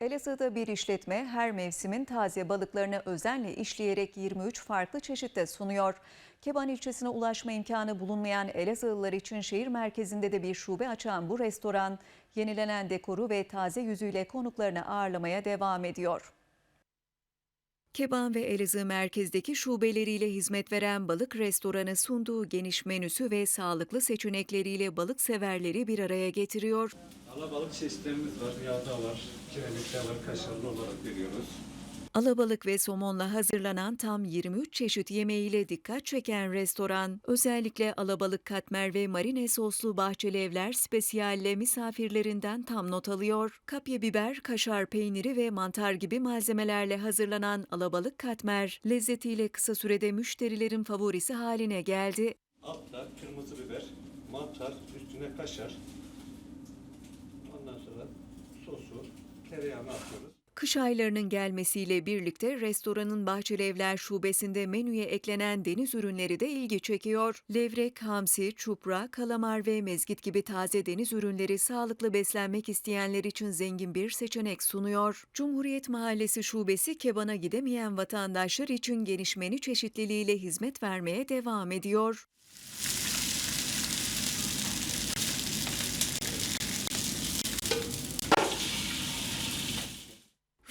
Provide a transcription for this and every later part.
Elazığ'da bir işletme her mevsimin taze balıklarını özenle işleyerek 23 farklı çeşitte sunuyor. Keban ilçesine ulaşma imkanı bulunmayan Elazığlılar için şehir merkezinde de bir şube açan bu restoran, yenilenen dekoru ve taze yüzüyle konuklarını ağırlamaya devam ediyor. Keban ve Elazığ merkezdeki şubeleriyle hizmet veren balık restoranı sunduğu geniş menüsü ve sağlıklı seçenekleriyle balık severleri bir araya getiriyor. Alabalık çeşitlerimiz var. Yağda var, kiremikte var, kaşarlı olarak veriyoruz. Alabalık ve somonla hazırlanan tam 23 çeşit yemeğiyle dikkat çeken restoran, özellikle alabalık katmer ve marine soslu bahçeli evler spesiyalle misafirlerinden tam not alıyor. Kapya biber, kaşar peyniri ve mantar gibi malzemelerle hazırlanan alabalık katmer, lezzetiyle kısa sürede müşterilerin favorisi haline geldi. Altta kırmızı biber, mantar, üstüne kaşar. Tereyağını atıyoruz. Kış aylarının gelmesiyle birlikte restoranın Bahçeli Evler şubesinde menüye eklenen deniz ürünleri de ilgi çekiyor. Levrek, hamsi, çupra, kalamar ve mezgit gibi taze deniz ürünleri sağlıklı beslenmek isteyenler için zengin bir seçenek sunuyor. Cumhuriyet Mahallesi şubesi Keban'a gidemeyen vatandaşlar için geniş menü çeşitliliğiyle hizmet vermeye devam ediyor.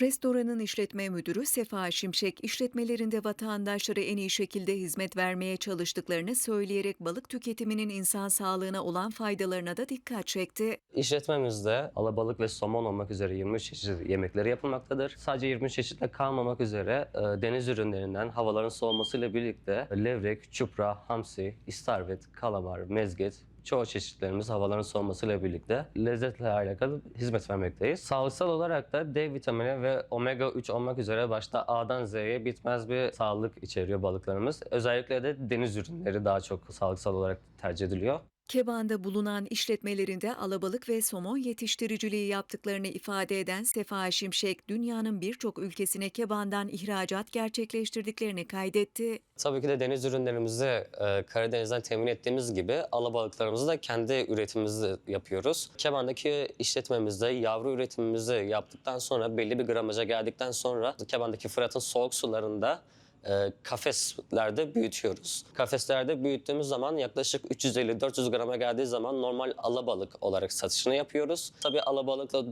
Restoranın işletme müdürü Sefa Şimşek, işletmelerinde vatandaşlara en iyi şekilde hizmet vermeye çalıştıklarını söyleyerek balık tüketiminin insan sağlığına olan faydalarına da dikkat çekti. İşletmemizde alabalık ve somon olmak üzere 23 çeşit yemekleri yapılmaktadır. Sadece 23 çeşitle kalmamak üzere e, deniz ürünlerinden havaların soğumasıyla birlikte levrek, çupra, hamsi, istavrit, kalamar, mezgit, çoğu çeşitlerimiz havaların soğumasıyla birlikte lezzetle alakalı hizmet vermekteyiz. Sağlıksal olarak da D vitamini ve omega 3 olmak üzere başta A'dan Z'ye bitmez bir sağlık içeriyor balıklarımız. Özellikle de deniz ürünleri daha çok sağlıksal olarak tercih ediliyor. Keban'da bulunan işletmelerinde alabalık ve somon yetiştiriciliği yaptıklarını ifade eden Sefa Şimşek, dünyanın birçok ülkesine kebandan ihracat gerçekleştirdiklerini kaydetti. Tabii ki de deniz ürünlerimizi e, Karadeniz'den temin ettiğimiz gibi alabalıklarımızı da kendi üretimimizi yapıyoruz. Keban'daki işletmemizde yavru üretimimizi yaptıktan sonra belli bir gramaja geldikten sonra Keban'daki Fırat'ın soğuk sularında e, kafeslerde büyütüyoruz. Kafeslerde büyüttüğümüz zaman yaklaşık 350-400 grama geldiği zaman normal alabalık olarak satışını yapıyoruz. Tabii alabalıkla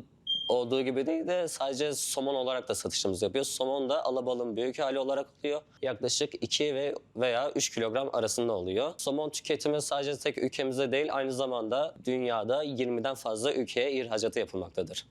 olduğu gibi değil de sadece somon olarak da satışımızı yapıyoruz. Somon da alabalığın büyük hali olarak oluyor. Yaklaşık 2 ve veya 3 kilogram arasında oluyor. Somon tüketimi sadece tek ülkemizde değil aynı zamanda dünyada 20'den fazla ülkeye ihracatı yapılmaktadır.